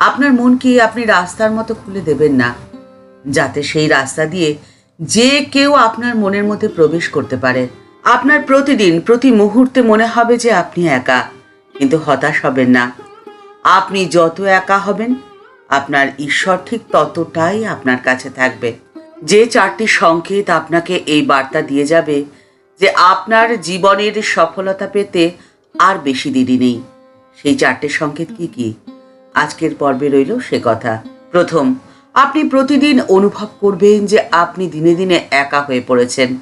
আপনার মনকে আপনি রাস্তার মতো খুলে দেবেন না? যাতে সেই রাস্তা দিয়ে যে কেউ আপনার মনের মধ্যে প্রবেশ করতে পারে। আপনার প্রতিদিন, প্রতি মুহূর্তে মনে হবে যে আপনি একা, কিন্তু হতাশ হবেন না। আপনি যত একা হবেন, আপনার ঈশ্বর ঠিক ততটাই আপনার কাছে থাকবে। যে চারটি সংকেত আপনাকে এই বার্তা দিয়ে যাবে যে আপনার জীবনের সফলতা পেতে আর বেশি দেরি নেই। সেই চারটে সংকেত কি কি? আজকের পর্বে রইল সে কথা। প্রথম, আপনি প্রতিদিন অনুভব করবেন যে আপনি দিনে দিনে একা হয়ে পড়েছেন।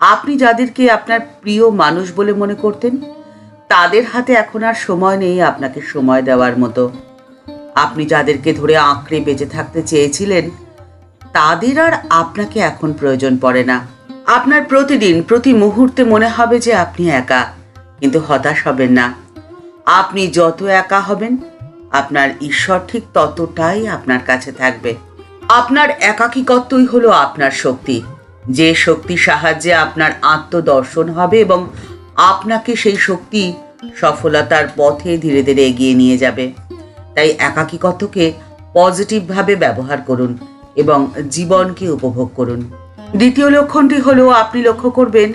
আপনি যাদেরকে আপনার প্রিয় মানুষ বলে মনে করতেন, তাদের হাতে এখন আর সময় নেই আপনাকে সময় দেওয়ার মতো। আপনি যাদেরকে ধরে আঁকড়ে বেঁচে থাকতে চেয়েছিলেন, তাদের আর আপনাকে এখন প্রয়োজন পড়ে না। আপনার প্রতিদিন, প্রতি মুহূর্তে মনে হবে যে আপনি একা, কিন্তু হতাশ হবেন না। আপনি যত একা হবেন আপনার ঈশ্বর ঠিক ততটাই আপনার কাছে থাকবে। আপনার একাকিকত্বই হলো আপনার শক্তি। যে শক্তির সাহায্যে আপনার আত্মদর্শন হবে এবং আপনাকে সেই শক্তি সফলতার পথে ধীরে ধীরে এগিয়ে নিয়ে যাবে। তাই একাকিকত্বকে পজিটিভভাবে ব্যবহার করুন এবং জীবনকে উপভোগ করুন। দ্বিতীয় লক্ষণটি হলো আপনি লক্ষ্য করবেন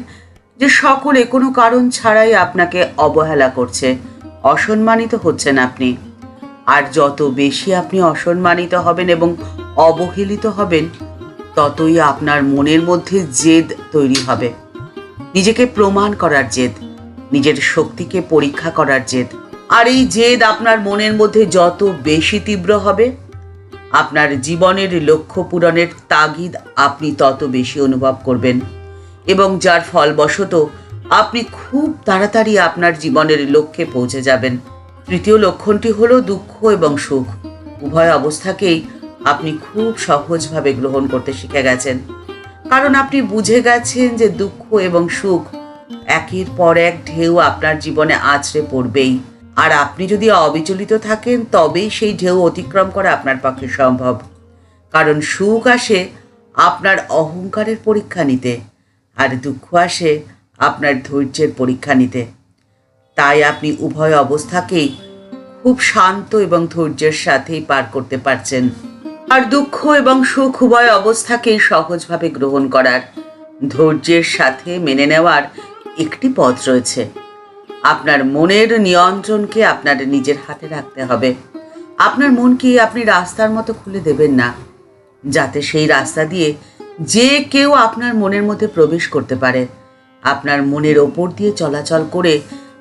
যে সকলে কোনো কারণ ছাড়াই আপনাকে অবহেলা করছে। অসম্মানিত হচ্ছেন আপনি। আর যত বেশি আপনি অসম্মানিত হবেন এবং অবহেলিত হবেন, ততই আপনার মনের মধ্যে জেদ তৈরি হবে। নিজেকে প্রমাণ করার জেদ, নিজের শক্তিকে পরীক্ষা করার জেদ। আর এই জেদ আপনার মনের মধ্যে যত বেশি তীব্র হবে, আপনার জীবনের লক্ষ্য পূরণের তাগিদ আপনি তত বেশি অনুভব করবেন। এবং যার ফলবশত আপনি খুব তাড়াতাড়ি আপনার জীবনের লক্ষ্যে পৌঁছে যাবেন। তৃতীয় লক্ষণটি হলো দুঃখ এবং সুখ। উভয় অবস্থাকেই আপনি খুব সহজভাবে গ্রহণ করতে শিখে গেছেন। কারণ আপনি বুঝে গেছেন যে দুঃখ এবং সুখ একের পর এক ঢেউ আপনার জীবনে আছড়ে পড়বেই। আর আপনি যদি অবিচলিত থাকেন, তবেই সেই ঢেউ অতিক্রম করা আপনার পক্ষে সম্ভব। কারণ সুখ আসে আপনার অহংকারের পরীক্ষা নিতে, আর দুঃখ আসে আপনার ধৈর্যের পরীক্ষা নিতে। তাই আপনি উভয় অবস্থাকেই খুব শান্ত এবং ধৈর্যের সাথেই পার করতে পারছেন। আর দুঃখ এবং সুখ উভয় অবস্থাকেই সহজভাবে গ্রহণ করার ধৈর্যের সাথে মেনে নেওয়ার একটি পথ রয়েছে। আপনার মনের নিয়ন্ত্রণকে আপনার নিজের হাতে রাখতে হবে। আপনার মনকে আপনি রাস্তার মতো খুলে দেবেন না, যাতে সেই রাস্তা দিয়ে যে কেউ আপনার মনের মধ্যে প্রবেশ করতে পারে। আপনার মনের ওপর দিয়ে চলাচল করে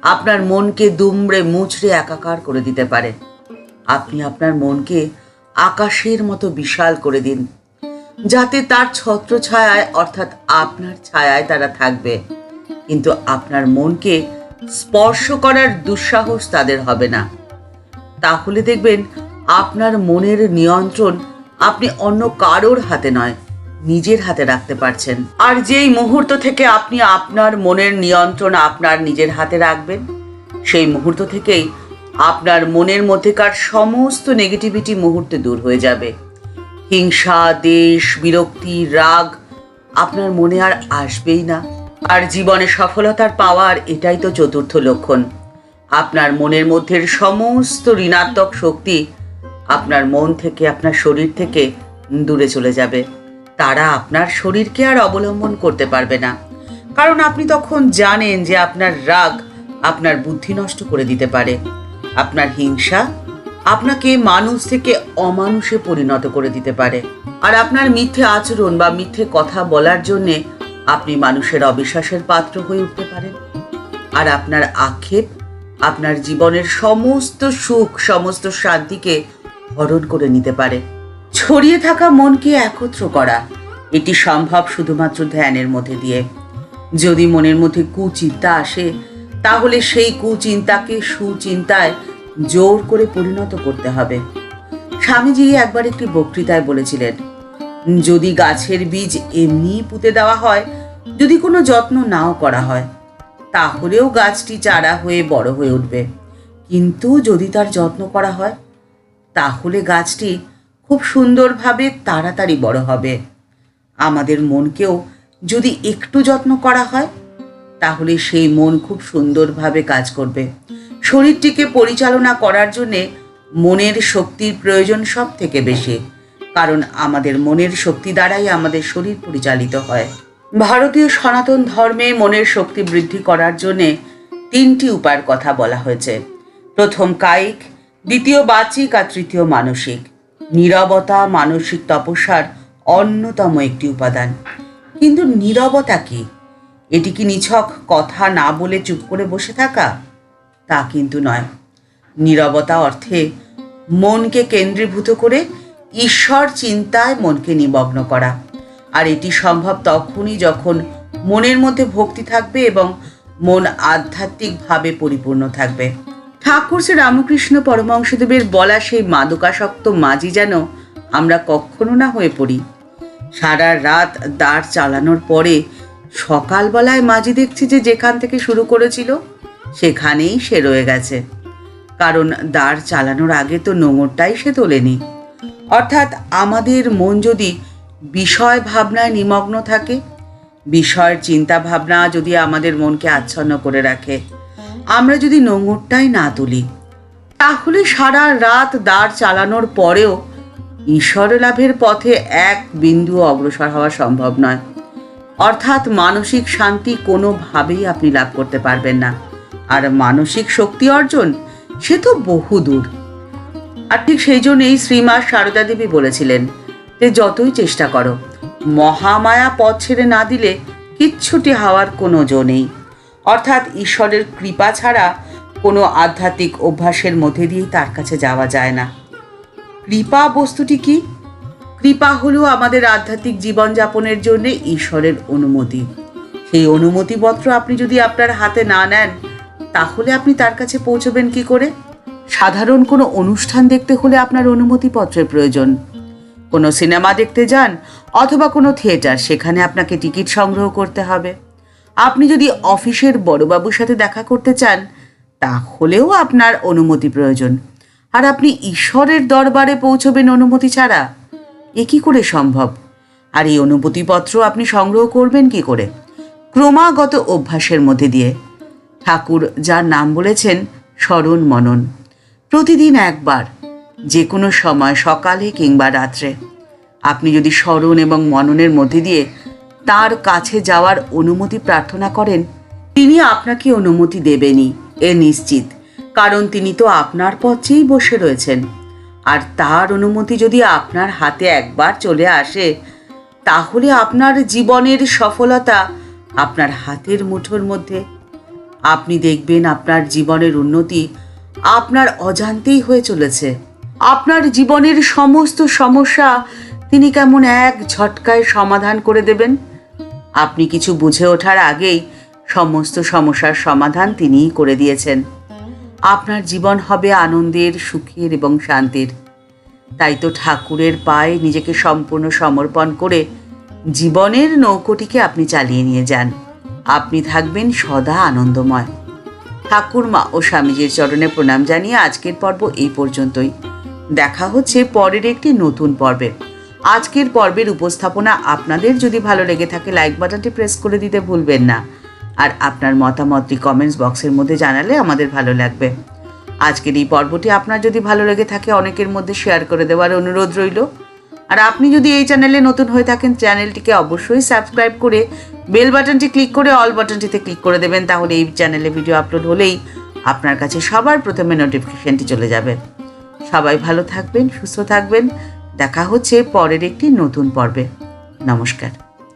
আপনার মনকে দুমড়ে মুচড়ে একাকার করে দিতে পারে। আপনি আপনার মনকে আকাশের মতো বিশাল করে দিন, যাতে তার ছত্র ছায়ায় অর্থাৎ আপনার ছায়ায় তারা থাকবে। কিন্তু আপনার মনকে স্পর্শ করার দুঃসাহস তাদের হবে না। তাহলে দেখবেন, আপনার মনের নিয়ন্ত্রণ আপনি অন্য কারোর হাতে নয় নিজের হাতে রাখতে পারছেন। আর যেই মুহূর্ত থেকে আপনি আপনার মনের নিয়ন্ত্রণ আপনার নিজের হাতে রাখবেন, সেই মুহূর্ত থেকেই আপনার মনের মধ্যেকার সমস্ত নেগেটিভিটি মুহূর্তে দূর হয়ে যাবে। হিংসা, দেশ, বিরক্তি, রাগ আপনার মনে আর আসবেই না। আর জীবনে সফলতার পাওয়ার এটাই তো চতুর্থ লক্ষণ। আপনার মনের মধ্যের সমস্ত ঋণাত্মক শক্তি আপনার মন থেকে, আপনার শরীর থেকে দূরে চলে যাবে। তারা আপনার শরীরকে আর অবলম্বন করতে পারবে না। কারণ আপনি তখন জানেন যে আপনার রাগ আপনার বুদ্ধি নষ্ট করে দিতে পারে। আপনার হিংসা আপনাকে মানুষ থেকে অমানুষে পরিণত করে দিতে পারে। আর আপনার মিথ্যে আচরণ বা মিথ্যে কথা বলার জন্যে আপনি মানুষের অবিশ্বাসের পাত্র হয়ে উঠতে পারেন। আর আপনার আক্ষেপ আপনার জীবনের সমস্ত সুখ, সমস্ত শান্তিকে হরণ করে নিতে পারে। ছড়িয়ে থাকা মনকে একত্র করা এটি সম্ভব শুধুমাত্র ধ্যানের মধ্যে দিয়ে। যদি মনের মধ্যে কুচিন্তা আসে, তাহলে সেই কুচিন্তাকে সুচিন্তায় জোর করে পরিণত করতে হবে। স্বামীজি একবার একটি বক্তৃতায় বলেছিলেন, যদি গাছের বীজ এমনি পুঁতে দেওয়া হয়, যদি কোনো যত্ন নাও করা হয়, তাহলেও গাছটি চারা হয়ে বড় হয়ে উঠবে। কিন্তু যদি তার যত্ন করা হয়, তাহলে গাছটি খুব সুন্দরভাবে তাড়াতাড়ি বড় হবে। আমাদের মনকেও যদি একটু যত্ন করা হয়, তাহলে সেই মন খুব সুন্দরভাবে কাজ করবে। শরীরটিকে পরিচালনা করার জন্যে মনের শক্তির প্রয়োজন সব থেকে বেশি, কারণ আমাদের মনের শক্তি দ্বারাই আমাদের শরীর পরিচালিত হয়। ভারতীয় সনাতন ধর্মে মনের শক্তি বৃদ্ধি করার জন্যে তিনটি উপায়ের কথা বলা হয়েছে। প্রথম কায়িক, দ্বিতীয় বাচিক আর তৃতীয় মানসিক। নীরবতা, মানসিক তপস্যার অন্যতম একটি উপাদান। কিন্তু নীরবতা কি? এটি কি নিছক কথা না বলে চুপ করে বসে থাকা? তা কিন্তু নয়। নীরবতা অর্থে মনকে কেন্দ্রীভূত করে ঈশ্বর চিন্তায় মনকে নিমগ্ন করা। আর এটি সম্ভব তখনই যখন মনের মধ্যে ভক্তি থাকবে এবং মন আধ্যাত্মিকভাবে পরিপূর্ণ থাকবে। ঠাকুর শ্রী রামকৃষ্ণ পরমহংসদেবের বলা সেই মাদকাসক্ত মাঝি যেন আমরা কখনো না হয়ে পড়ি। সারা রাত দাঁড় চালানোর পরে সকালবেলায় মাঝি দেখছি যে যেখান থেকে শুরু করেছিল, সেখানেই সে রয়ে গেছে। কারণ দাঁড় চালানোর আগে তো নোংরটাই সে তোলেনি। অর্থাৎ আমাদের মন যদি বিষয় ভাবনায় নিমগ্ন থাকে, বিষয়ের চিন্তা ভাবনা যদি আমাদের মনকে আচ্ছন্ন করে রাখে, আমরা যদি নোংরটাই না তুলি, তাহলে সারা রাত দাঁড় চালানোর পরেও ঈশ্বর লাভের পথে এক বিন্দু অগ্রসর হওয়া সম্ভব নয়। অর্থাৎ মানসিক শান্তি কোনোভাবেই আপনি লাভ করতে পারবেন না। আর মানসিক শক্তি অর্জন, সে তো বহু দূর। আর ঠিক সেই জন্যই শ্রীমা সারদা দেবী বলেছিলেন যে, যতই চেষ্টা করো, মহামায়া পথ ছেড়ে না দিলে কিচ্ছুটি হওয়ার কোনো জো নেই। অর্থাৎ ঈশ্বরের কৃপা ছাড়া কোনো আধ্যাত্মিক অভ্যাসের মধ্যে দিয়েই তার কাছে যাওয়া যায় না। কৃপা বস্তুটি কি? কৃপা হলো আমাদের আধ্যাত্মিক জীবনযাপনের জন্য ঈশ্বরের অনুমতি। সেই অনুমতিপত্র আপনি যদি আপনার হাতে না নেন, তাহলে আপনি তার কাছে পৌঁছবেন কি করে? সাধারণ কোনো অনুষ্ঠান দেখতে হলে আপনার অনুমতিপত্রের প্রয়োজন। কোনো সিনেমা দেখতে যান অথবা কোনো থিয়েটার, সেখানে আপনাকে টিকিট সংগ্রহ করতে হবে। আপনি যদি অফিসের বড়বাবুর সাথে দেখা করতে চান, তাহলেও আপনার অনুমতি প্রয়োজন। আর আপনি ঈশ্বরের দরবারে পৌঁছবেন অনুমতি ছাড়া? এ কি করে সম্ভব? আর এই অনুমতিপত্র আপনি সংগ্রহ করবেন কি করে? ক্রমাগত অভ্যাসের মধ্যে দিয়ে। ঠাকুর যার নাম বলেছেন, স্মরণ মনন। প্রতিদিন একবার যে কোনো সময় সকালে কিংবা রাত্রে। আপনি যদি স্মরণ এবং মননের মধ্যে দিয়ে তার কাছে যাওয়ার অনুমতি প্রার্থনা করেন, তিনি আপনাকে অনুমতি দেবেনই, এ নিশ্চিত। কারণ তিনি তো আপনার পথেই বসে রয়েছেন। আর তার অনুমতি যদি আপনার হাতে একবার চলে আসে, তাহলে আপনার জীবনের সফলতা আপনার হাতের মুঠোর মধ্যে। আপনি দেখবেন আপনার জীবনের উন্নতি আপনার অজান্তেই হয়ে চলেছে। আপনার জীবনের সমস্ত সমস্যা তিনি কেমন এক ঝটকায় সমাধান করে দেবেন। আপনি কিছু বুঝে ওঠার আগেই সমস্ত সমস্যার সমাধান তিনিই করে দিয়েছেন। আপনার জীবন হবে আনন্দের, সুখের এবং শান্তির। তাই তো ঠাকুরের পায়ে নিজেকে সম্পূর্ণ সমর্পণ করে জীবনের নৌকোটিকে আপনি চালিয়ে নিয়ে যান। আপনি থাকবেন সদা আনন্দময়। ঠাকুরমা ও স্বামীজির চরণে প্রণাম জানিয়ে আজকের পর্ব এই পর্যন্তই। দেখা হচ্ছে পরের একটি নতুন পর্বে। আজকের পর্বের উপস্থাপনা আপনাদের যদি ভালো লেগে থাকে লাইক বাটনটি প্রেস করে দিতে ভুলবেন না। আর আপনার মতামতটি কমেন্টস বক্সের মধ্যে জানালে আমাদের ভালো লাগবে। আজকের এই পর্বটি আপনার যদি ভালো লেগে থাকে, অনেকের মধ্যে শেয়ার করে দেওয়ার অনুরোধ রইল। আর আপনি যদি এই চ্যানেলে নতুন হয়ে থাকেন চ্যানেলটিকে অবশ্যই সাবস্ক্রাইব করে বেল বাটনটি ক্লিক করে অল বাটনটিতে ক্লিক করে দেবেন, তাহলে এই চ্যানেলে ভিডিও আপলোড হলেই আপনার কাছে সবার প্রথমে নোটিফিকেশনটি চলে যাবে। সবাই ভালো থাকবেন, সুস্থ থাকবেন। দেখা হচ্ছে পরের একটি নতুন পর্বে। নমস্কার।